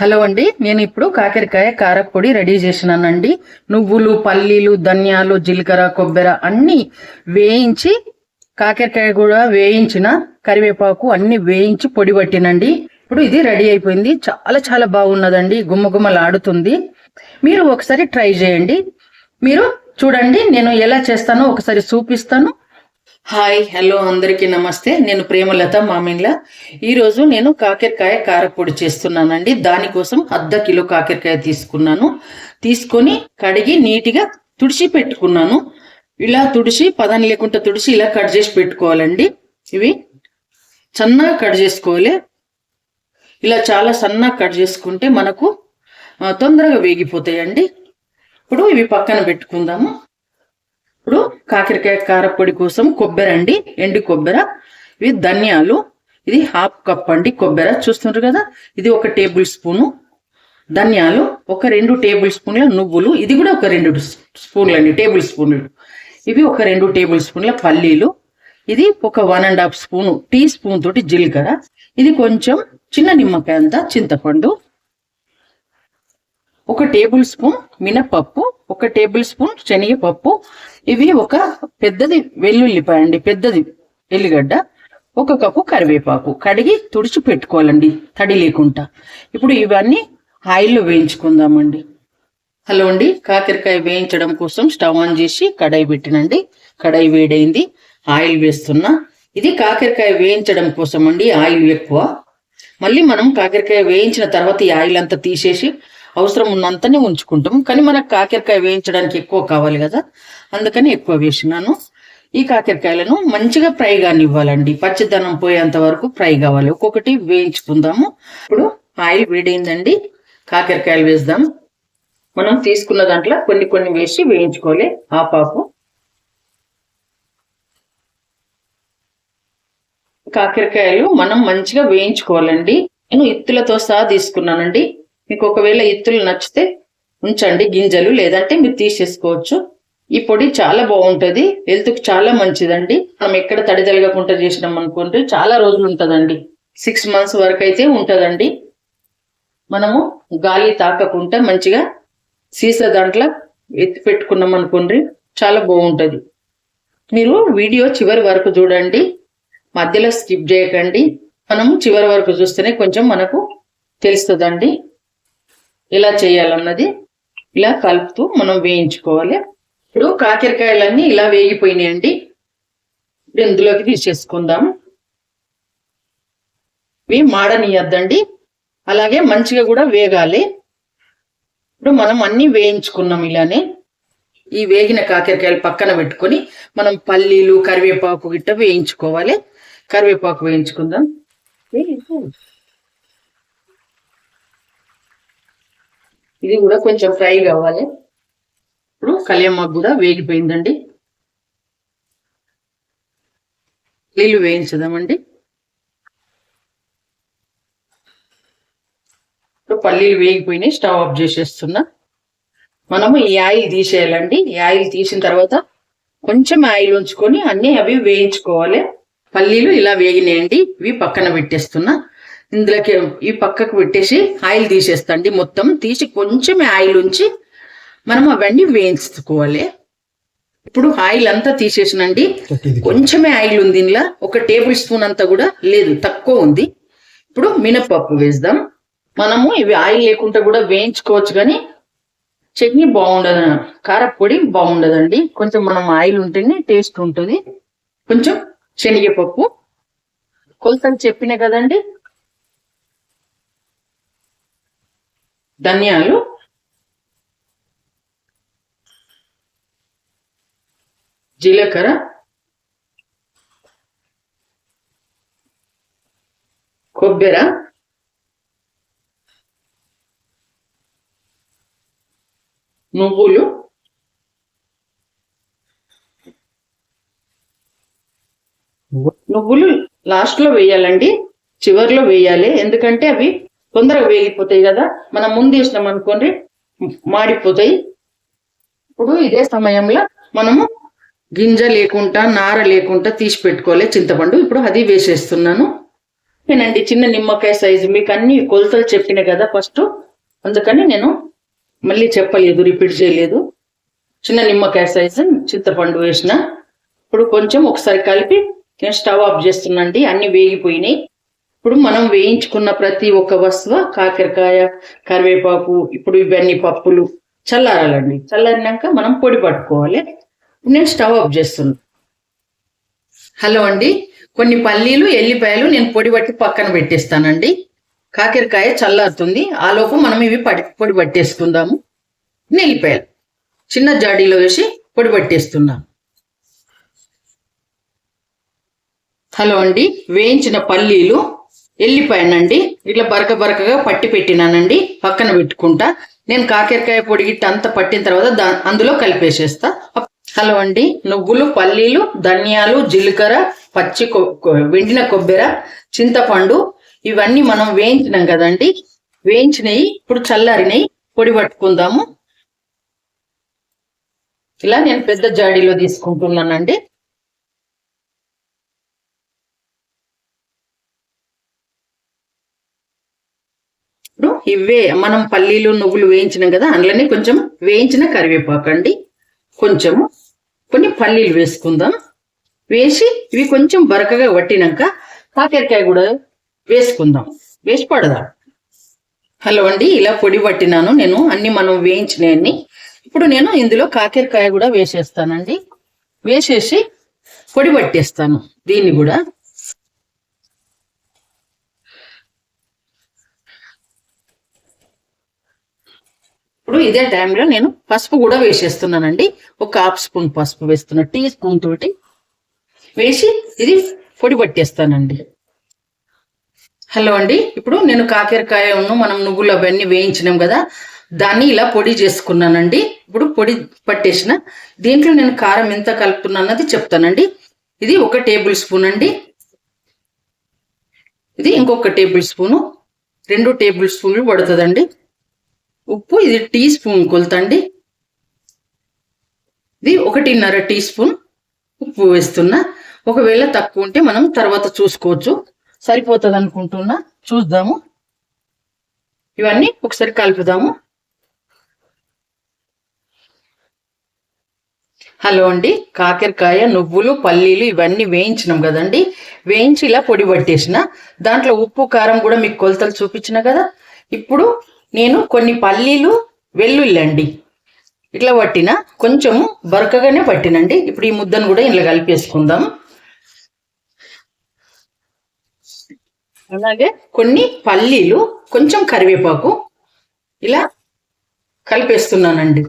Hello అండి నేను ఇప్పుడు కాకరకాయ కారపొడి రెడీ చేసినానండి. నువ్వులు పల్లీలు ధనియాలు జీలకర్ర కొబ్బరి అన్నీ వేయించి కాకరకాయ కూడా వేయించిన కరివేపాకు అన్ని వేయించి పొడి పట్టినండి. ఇప్పుడు ఇది రెడీ అయిపోయింది. చాలా చాలా బాగున్నదండి. గుమ్మగుమ్మలాడుతుంది. మీరు ఒకసారి ట్రై చేయండి. మీరు చూడండి నేను ఎలా చేస్తానో ఒకసారి చూపిస్తాను. హాయ్ హలో అందరికీ నమస్తే. నేను ప్రేమలత మామిన్ల ఈరోజు నేను కాకరకాయ కారపొడి చేస్తున్నానండి. దానికోసం అర్ధ కిలో కాకరకాయ తీసుకున్నాను. తీసుకొని కడిగి నీట్గా తుడిచి పెట్టుకున్నాను. ఇలా తుడిచి పదం లేకుండా తుడిచి ఇలా కట్ చేసి పెట్టుకోవాలండి. ఇవి సన్నగా కట్ చేసుకోవాలి. ఇలా చాలా సన్నగా కట్ చేసుకుంటే మనకు తొందరగా వేగిపోతాయండి. ఇప్పుడు ఇవి పక్కన పెట్టుకుందాము. ఇప్పుడు కాకరకాయ కారపొడి కోసం కొబ్బరి అండి ఎండి కొబ్బరి ఇవి ధనియాలు ఇది హాఫ్ కప్ అండి కొబ్బరి చూస్తుంటారు కదా? ఇది ఒక టేబుల్ స్పూను ధనియాలు ఒక రెండు టేబుల్ స్పూన్ల నువ్వులు ఇది కూడా ఒక రెండు స్పూన్లు అండి టేబుల్ స్పూన్లు. ఇవి ఒక రెండు టేబుల్ స్పూన్ల పల్లీలు ఇది ఒక one and half spoon tea spoon తోటి జీలకర్ర ఇది కొంచెం చిన్న నిమ్మకాయ అంతా చింతపండు ఒక టేబుల్ స్పూన్ మినపప్పు ఒక టేబుల్ స్పూన్ శనగపప్పు ఇవి ఒక పెద్దది వెల్లుల్లిపాయ అండి పెద్దది ఎల్లిగడ్డ ఒక కప్పు కరివేపాకు. కడిగి తుడిచి పెట్టుకోవాలండి తడి లేకుండా. ఇప్పుడు ఇవన్నీ ఆయిల్లో వేయించుకుందామండి. హలో అండి కాకరకాయ వేయించడం కోసం స్టవ్ ఆన్ చేసి కడాయి పెట్టినండి. కడాయి వేడైంది ఆయిల్ వేస్తున్నా. ఇది కాకరకాయ వేయించడం కోసం అండి ఆయిల్ ఎక్కువ. మళ్ళీ మనం కాకరకాయ వేయించిన తర్వాత ఈ ఆయిల్ అంతా తీసేసి అవసరం ఉన్నంతనే ఉంచుకుంటాం. కానీ మనకు కాకరకాయ వేయించడానికి ఎక్కువ కావాలి కదా. అందుకని ఎక్కువ వేసినాను. ఈ కాకరకాయలను మంచిగా ఫ్రై కానివ్వాలండి. పచ్చిదనం పోయేంత వరకు ఫ్రై కావాలి. ఒక్కొక్కటి వేయించుకుందాము. ఇప్పుడు ఆయిల్ వేడైందండి. కాకరకాయలు వేద్దాం. మనం తీసుకున్న దాంట్లో కొన్ని కొన్ని వేసి వేయించుకోవాలి. ఆపాపు కాకరకాయలు మనం మంచిగా వేయించుకోవాలండి. నేను ఇత్తులతో సహా తీసుకున్నానండి. మీకు ఒకవేళ ఇత్తులు నచ్చితే ఉంచండి గింజలు లేదంటే మీరు తీసేసుకోవచ్చు. ఈ పొడి చాలా బాగుంటుంది హెల్త్కి చాలా మంచిదండి. మనం ఎక్కడ తడి తలగకుండా చేసినాం అనుకుంటే చాలా రోజులు ఉంటుందండి. సిక్స్ మంత్స్ వరకు అయితే ఉంటుందండి. మనము గాలి తాకకుండా మంచిగా సీసా దాంట్లో ఎత్తి పెట్టుకున్నాం అనుకోండి చాలా బాగుంటుంది. మీరు వీడియో చివరి వరకు చూడండి మధ్యలో స్కిప్ చేయకండి. మనం చివరి వరకు చూస్తేనే కొంచెం మనకు తెలుస్తుందండి. ఎలా చేయాలన్నది ఇలా కలుపుతూ మనం వేయించుకోవాలి. ఇప్పుడు కాకరకాయలన్నీ ఇలా వేగిపోయినాయండి. ఇప్పుడు ఇందులోకి తీసేసుకుందాం. ఇవి మాడనియద్దండి. అలాగే మంచిగా కూడా వేగాలి. ఇప్పుడు మనం అన్ని వేయించుకున్నాం ఇలానే. ఈ వేగిన కాకరకాయలు పక్కన పెట్టుకొని మనం పల్లీలు కరివేపాకు గిట్ట వేయించుకోవాలి. కరివేపాకు వేయించుకుందాం. ఇది కూడా కొంచెం ఫ్రై కావాలి. ఇప్పుడు కళ్యామాకు కూడా వేగిపోయిందండి. నీళ్ళు వేయించుదామండి. ఇప్పుడు పల్లీలు వేగిపోయినాయి స్టవ్ ఆఫ్ చేసేస్తున్నా. మనము ఈ ఆయిల్ తీసేయాలండి. ఈ ఆయిల్ తీసిన తర్వాత కొంచెం ఆయిల్ ఉంచుకొని అన్ని అవి వేయించుకోవాలి. పల్లీలు ఇలా వేగినాయండి. ఇవి పక్కన పెట్టేస్తున్నా. ఇందులోకి ఈ పక్కకు పెట్టేసి ఆయిల్ తీసేస్తండి. మొత్తం తీసి కొంచెం ఆయిల్ ఉంచి మనం అవన్నీ వేయించుకోవాలి. ఇప్పుడు ఆయిల్ అంతా తీసేసినండి. కొంచెమే ఆయిల్ ఉంది ఇందులో. ఒక టేబుల్ స్పూన్ అంతా కూడా లేదు తక్కువ ఉంది. ఇప్పుడు మినపప్పు వేద్దాం. మనము ఇవి ఆయిల్ లేకుండా కూడా వేయించుకోవచ్చు కానీ చట్నీ బాగుండదు. కారపొడి బాగుండదండి. కొంచెం మనం ఆయిల్ ఉంటేనే టేస్ట్ ఉంటుంది. కొంచెం శనగపప్పు. కొలతలు చెప్పిన కదండి? ధనియాలు. జీలకర్ర. కొబ్బెర. నువ్వులు. నువ్వులు లాస్ట్లో వేయాలండి. చివర్లో వేయాలి. ఎందుకంటే అవి తొందరగా వేగిపోతాయి కదా మనం ముందు వేసినాం అనుకోండి మాడిపోతాయి. ఇప్పుడు ఇదే సమయంలో మనము గింజ లేకుండా నార లేకుండా తీసి పెట్టుకోవాలి చింతపండు. ఇప్పుడు అది వేసేస్తున్నాను. నేనండి చిన్న నిమ్మకాయ సైజు మీకు అన్ని కొలతలు చెప్పిన కదా ఫస్ట్ అందుకని నేను మళ్ళీ చెప్పలేదు రిపీట్ చేయలేదు. చిన్న నిమ్మకాయ సైజు చింతపండు వేసిన. ఇప్పుడు కొంచెం ఒకసారి కలిపి నేను స్టవ్ ఆఫ్ చేస్తున్నాండి అన్ని వేగిపోయినాయి. ఇప్పుడు మనం వేయించుకున్న ప్రతి ఒక్క వస్తువు కాకరకాయ కరివేపాకు ఇప్పుడు ఇవన్నీ పప్పులు చల్లారాలండి. చల్లారినాక మనం పొడి పట్టుకోవాలి. నేను స్టవ్ ఆఫ్ చేస్తున్నా. హలో అండి. కొన్ని పల్లీలు ఎల్లిపాయలు నేను పొడి పట్టి పక్కన పెట్టేస్తానండి. కాకరకాయ చల్లారుతుంది. ఆలోపు మనం ఇవి పడి పొడి పట్టేసుకుందాము. ఎల్లిపాయలు చిన్న జాడీలో వేసి పొడి పట్టేస్తున్నాం. హలో అండి. వేయించిన పల్లీలు ఎల్లిపాయనండి. ఇట్లా బరక బరకగా పట్టి పెట్టినానండి. పక్కన పెట్టుకుంటా. నేను కాకరకాయ పొడి అంతా పట్టిన తర్వాత దా అందులో కలిపేసేస్తా. హలో అండి. నువ్వులు పల్లీలు ధనియాలు జీలకర్ర పచ్చి కొ- వెండిన కొబ్బెర చింతపండు ఇవన్నీ మనం వేయించినాం కదండి. వేయించినవి ఇప్పుడు చల్లారినవి పొడి పట్టుకుందాము. ఇలా నేను పెద్ద జాడీలో తీసుకుంటున్నానండి ఇప్పుడు ఇవే మనం పల్లీలు నువ్వులు వేయించినాం కదా అందులోనే కొంచెం వేయించిన కరివేపాకు అండి. కొంచెము కొన్ని పల్లీలు వేసుకుందాం. వేసి ఇవి కొంచెం బరకగా వట్టినాక కాకరకాయ కూడా వేసుకుందాం. వేసి పడదాం. హలో అండి ఇలా పొడి పట్టినాను నేను అన్ని మనం వేయించినవన్నీ ఇప్పుడు నేను ఇందులో కాకరకాయ కూడా వేసేస్తానండి. వేసేసి పొడి పట్టేస్తాను దీన్ని కూడా. ఇప్పుడు ఇదే టైంలో నేను పసుపు కూడా వేసేస్తున్నానండి. ఒక హాఫ్ స్పూన్ పసుపు వేస్తున్నా టీ స్పూన్ తోటి. వేసి ఇది పొడి పట్టేస్తానండి. హలో అండి. ఇప్పుడు నేను కాకరకాయను మనం నువ్వులు అవన్నీ వేయించినాం కదా దాన్ని ఇలా పొడి చేసుకున్నానండి. ఇప్పుడు పొడి పట్టేసిన దీంట్లో నేను కారం ఎంత కలుపుతున్నాను అన్నది చెప్తానండి. ఇది ఒక టేబుల్ స్పూన్ అండి. ఇది ఇంకొక టేబుల్ స్పూను. రెండు టేబుల్ స్పూన్లు పడుతుందండి. ఉప్పు ఇది టీ స్పూన్ కొలుతండి. ఇది ఒకటిన్నర టీ స్పూన్ ఉప్పు వేస్తున్నా. ఒకవేళ తక్కువ ఉంటే మనం తర్వాత చూసుకోవచ్చు. సరిపోతుంది అనుకుంటున్నా. చూద్దాము. ఇవన్నీ ఒకసారి కలుపుదాము. హలో అండి. కాకరకాయ నువ్వులు పల్లీలు ఇవన్నీ వేయించినాం కదండి. వేయించి ఇలా పొడి పట్టేసిన. దాంట్లో ఉప్పు కారం కూడా మీకు కొలతలు చూపించిన కదా. ఇప్పుడు నేను కొన్ని పల్లీలు వెల్లుల్లి అండి ఇట్లా పట్టిన కొంచెము బరకగానే పట్టినండి. ఇప్పుడు ఈ ముద్దను కూడా ఇంట్లో కలిపేసుకుందాం. అలాగే కొన్ని పల్లీలు కొంచెం కరివేపాకు ఇలా కలిపేస్తున్నానండి.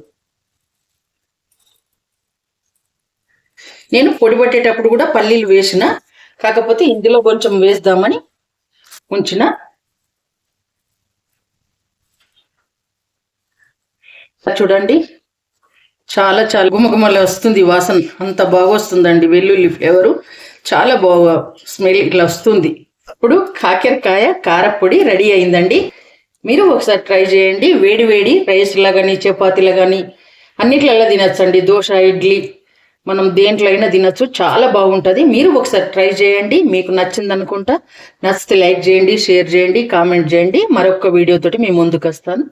నేను పొడి పట్టేటప్పుడు కూడా పల్లీలు వేసిన కాకపోతే ఇందులో కొంచెం వేద్దామని ఉంచిన చూడండి. చాలా చాలా గుమగుమలు వస్తుంది వాసన. అంత బాగా వస్తుందండి వెల్లుల్లి ఫ్లేవరు. చాలా బాగా స్మెల్ ఇట్లా వస్తుంది. ఇప్పుడు కాకరకాయ కారపొడి రెడీ అయిందండి. మీరు ఒకసారి ట్రై చేయండి. వేడి వేడి రైస్లా కానీ చపాతీలా కానీ అన్నిట్లలో తినచ్చండి. దోశ ఇడ్లీ మనం దేంట్లో అయినా తినచ్చు. చాలా బాగుంటుంది. మీరు ఒకసారి ట్రై చేయండి. మీకు నచ్చింది అనుకుంటా నచ్చితే లైక్ చేయండి షేర్ చేయండి కామెంట్ చేయండి. మరొక వీడియోతోటి మీ ముందుకు వస్తాను